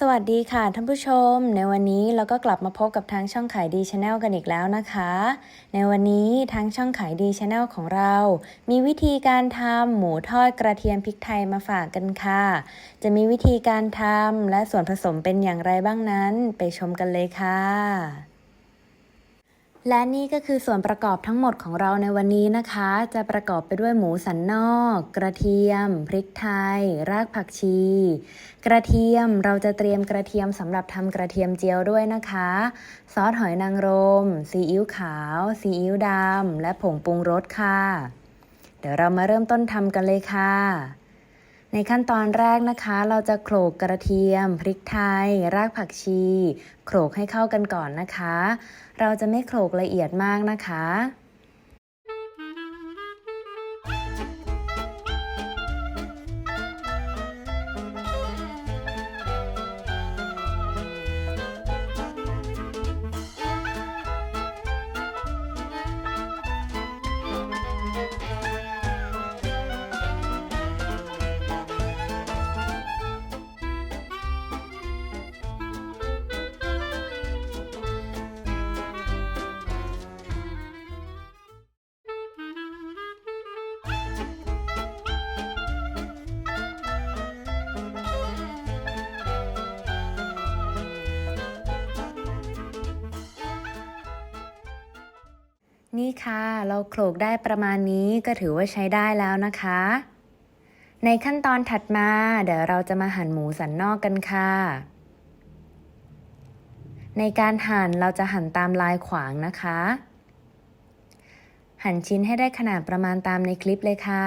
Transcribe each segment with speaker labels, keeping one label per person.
Speaker 1: สวัสดีค่ะท่านผู้ชม ในวันนี้เราก็กลับมาพบกับทางช่องขายดีชาแนลกันอีกแล้วนะคะ ในวันนี้ทางช่องขายดีชาแนลของเรา มีวิธีการทำหมูทอดกระเทียมพริกไทยมาฝากกันค่ะ จะมีวิธีการทำและส่วนผสมเป็นอย่างไรบ้างนั้น ไปชมกันเลยค่ะ และนี่ก็คือส่วนประกอบทั้งหมดของเราในวันนี้นะคะ จะประกอบไปด้วยหมูสันนอก กระเทียม พริกไทย รากผักชี กระเทียมเราจะเตรียมกระเทียมสำหรับทำกระเทียมเจียวด้วยนะคะ ซอสหอยนางรม ซีอิ๊วขาว ซีอิ๊วดำและผงปรุงรสค่ะ เดี๋ยวเรามาเริ่มต้นทำกันเลยค่ะ ในขั้นตอนแรกนะคะ เราจะโขลกกระเทียม พริกไทย รากผักชี โขลกให้เข้ากันก่อนนะคะ เราจะไม่โขลกละเอียดมากนะคะ นี่ค่ะ เราโขลกได้ประมาณนี้ก็ถือว่าใช้ได้แล้วนะคะ ในขั้นตอนถัดมา เดี๋ยวเราจะมาหั่นหมูสันนอกกันค่ะ ในการหั่นเราจะหั่นตามลายขวางนะคะ หั่นชิ้นให้ได้ขนาดประมาณตามในคลิปเลยค่ะ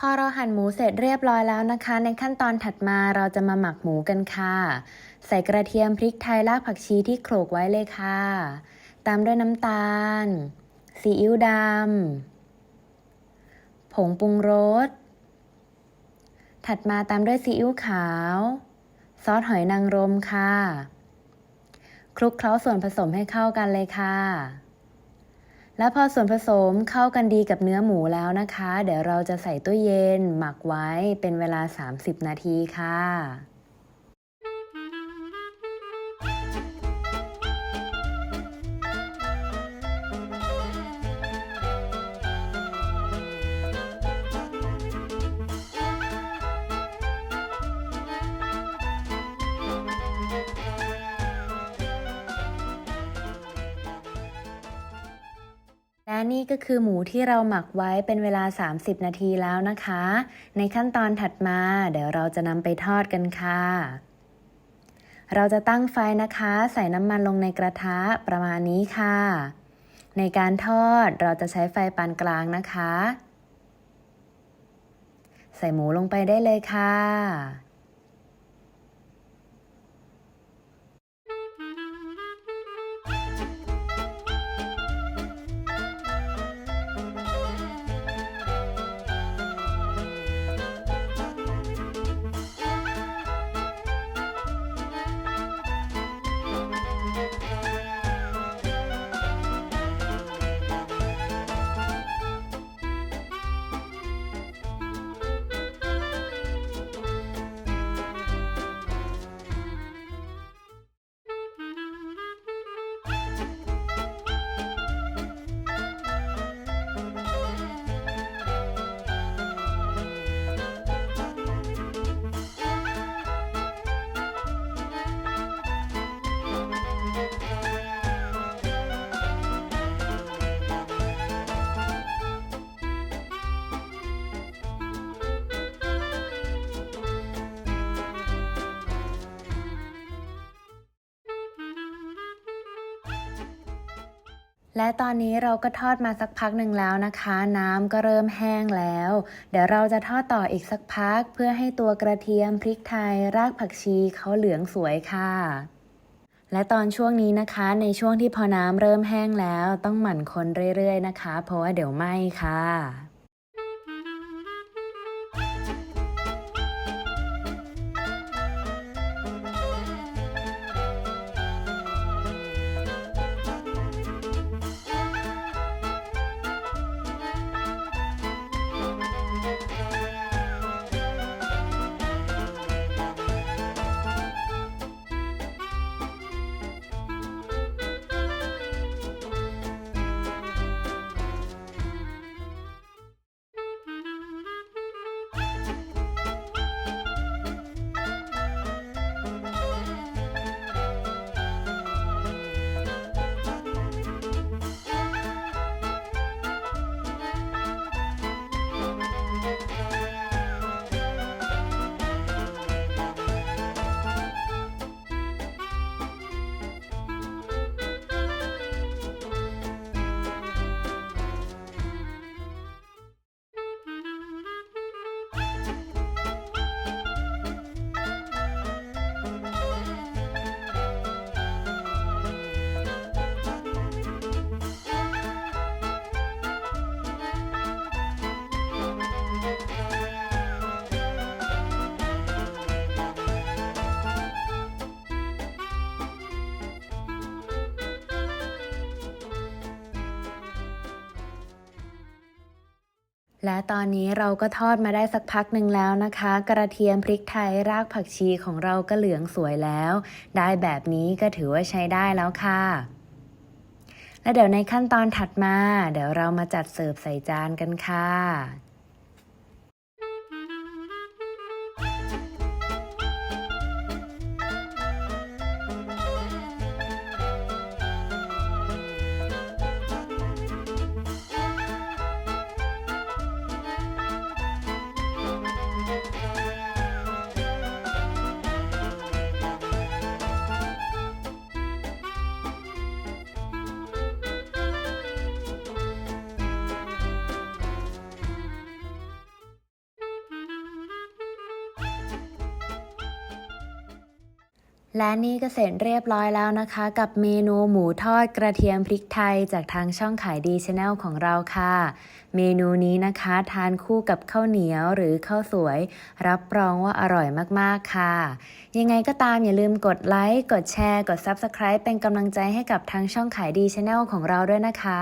Speaker 1: พอเราหั่นหมูเสร็จเรียบร้อยแล้วนะคะ ในขั้นตอนถัดมาเราจะมาหมักหมูกันค่ะ ใส่กระเทียมพริกไทยรากผักชีที่โขลกไว้เลยค่ะ ตามด้วยน้ำตาล ซีอิ๊วดำ ผงปรุงรส ถัดมาตามด้วยซีอิ๊วขาว ซอสหอยนางรมค่ะ คลุกเคล้าส่วนผสมให้เข้ากันเลยค่ะ แล้วพอส่วนผสมเข้ากันดีกับเนื้อหมูแล้วนะคะ เดี๋ยวเราจะใส่ตู้เย็นหมักไว้เป็นเวลา 30 นาทีค่ะ และนี่ก็คือหมูที่เราหมักไว้เป็นเวลา 30 นาทีแล้วนะคะ ในขั้นตอนถัดมา เดี๋ยวเราจะนำไปทอดกันค่ะ เราจะตั้งไฟนะคะ ใส่น้ำมันลงในกระทะประมาณนี้ค่ะ ในการทอดเราจะใช้ไฟปานกลางนะคะ ใส่หมูลงไปได้เลยค่ะ และตอนนี้เราก็ทอดมาสักพักหนึ่งแล้วนะคะ น้ำก็เริ่มแห้งแล้ว เดี๋ยวเราจะทอดต่ออีกสักพัก เพื่อให้ตัวกระเทียมพริกไทย รากผักชีเขาเหลืองสวยค่ะ และตอนช่วงนี้นะคะ ในช่วงที่พอน้ำเริ่มแห้งแล้ว ต้องหมั่นคนเรื่อยๆนะคะ เพราะว่าเดี๋ยวไหม้ค่ะ และตอนนี้เราก็ทอดมาได้สักพักหนึ่งแล้วนะคะ กระเทียมพริกไทยรากผักชีของเราก็เหลืองสวยแล้ว ได้แบบนี้ก็ถือว่าใช้ได้แล้วค่ะ และเดี๋ยวในขั้นตอนถัดมา เดี๋ยวเรามาจัดเสิร์ฟใส่จานกันค่ะ และนี่ก็เสร็จเรียบร้อยแล้วนะคะ กับเมนูหมูทอดกระเทียมพริกไทยจากทางช่องขายดีชาแนลของเราค่ะ เมนูนี้นะคะทานคู่กับข้าวเหนียวหรือข้าวสวย รับรองว่าอร่อยมากๆค่ะ ยังไงก็ตามอย่าลืมกดไลค์กดแชร์ กด Subscribe เป็นกำลังใจให้กับทางช่องขายดีชาแนลของเราด้วยนะคะ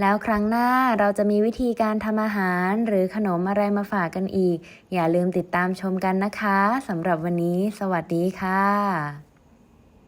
Speaker 1: แล้วครั้งหน้าเราจะมีวิธีการทำอาหารหรือขนมอะไรมาฝากกันอีก อย่าลืมติดตามชมกันนะคะสำหรับวันนี้ สวัสดีค่ะ